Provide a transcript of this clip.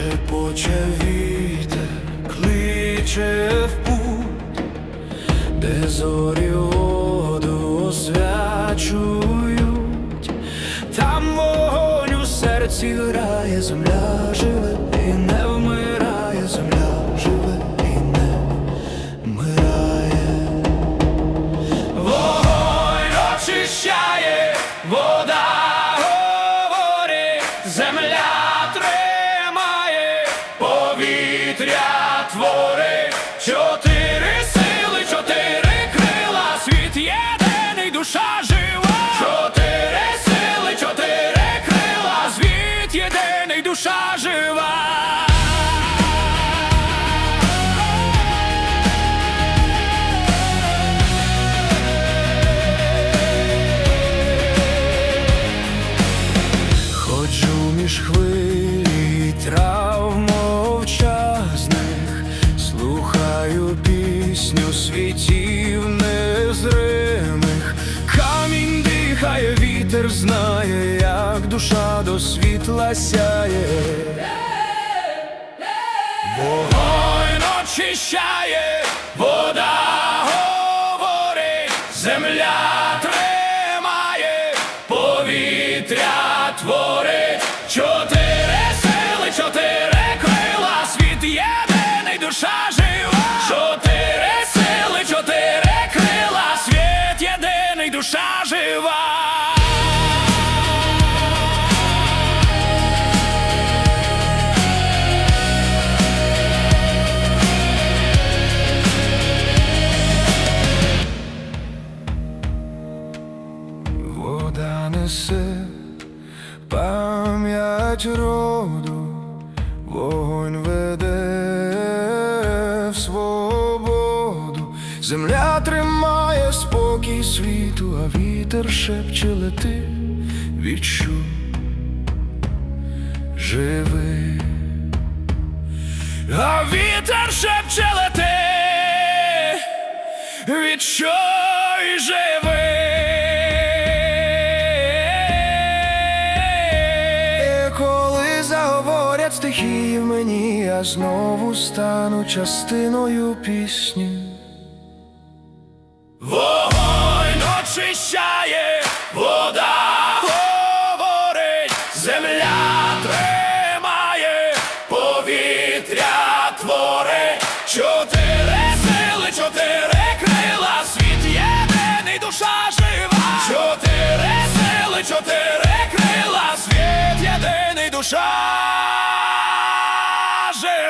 кличе вітер, кличе в путь, де зорі воду освячують, там вогонь у серці грає, земля живе і не вмирає, земля живе творить, чотири слухаю пісню світів незримих, камінь дихає, вітер знає, як душа до світла сяє. Вогонь очищає, вода говорить, земля тримає, повітря творить, чотири сили, чотири крила, світ єдиний, душа жива. Несе пам'ять роду, вогонь веде в свободу, земля тримає спокій світу, а вітер шепче лети, відчу, живи, а вітер шепче лети, спокій в мені, я знову стану частиною пісні. Вогонь очищає, вода говорить, земля тримає, повітря творе, чотири сили, чотири крила, світ єдиний, душа жива, чотири сили, чотири. I said.